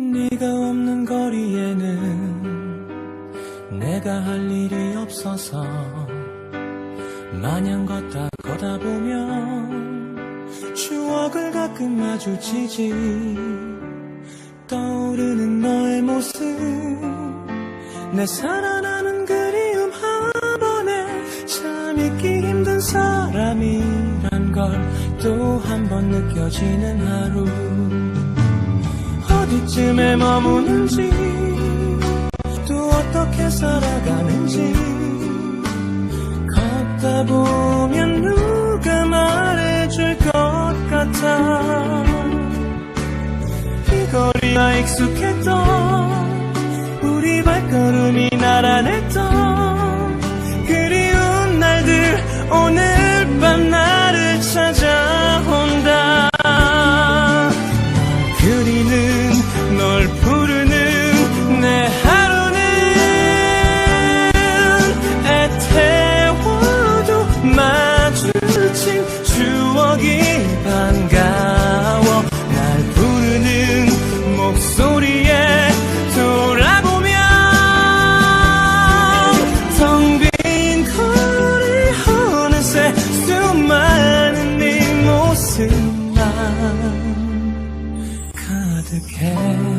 네가 없는 거리에는 내가 할 일이 없어서 마냥 걷다 걷다 보면 추억을 가끔 마주치지 떠오르는 너의 모습 내 살아나는 그리움 한 번에 참 잊기 힘든 사람이란 걸 또 한 번 느껴지는 하루 어디쯤에 머무는지 또 어떻게 살아가는지. 걷다 보면 누가 말해줄 것 같아. 이 거리가 익숙했던 우리 발걸음이 나란했던 그리운 날들 오늘 목소리에 돌아보면 텅빈 거리 어느새 수많은 네 모습만 가득해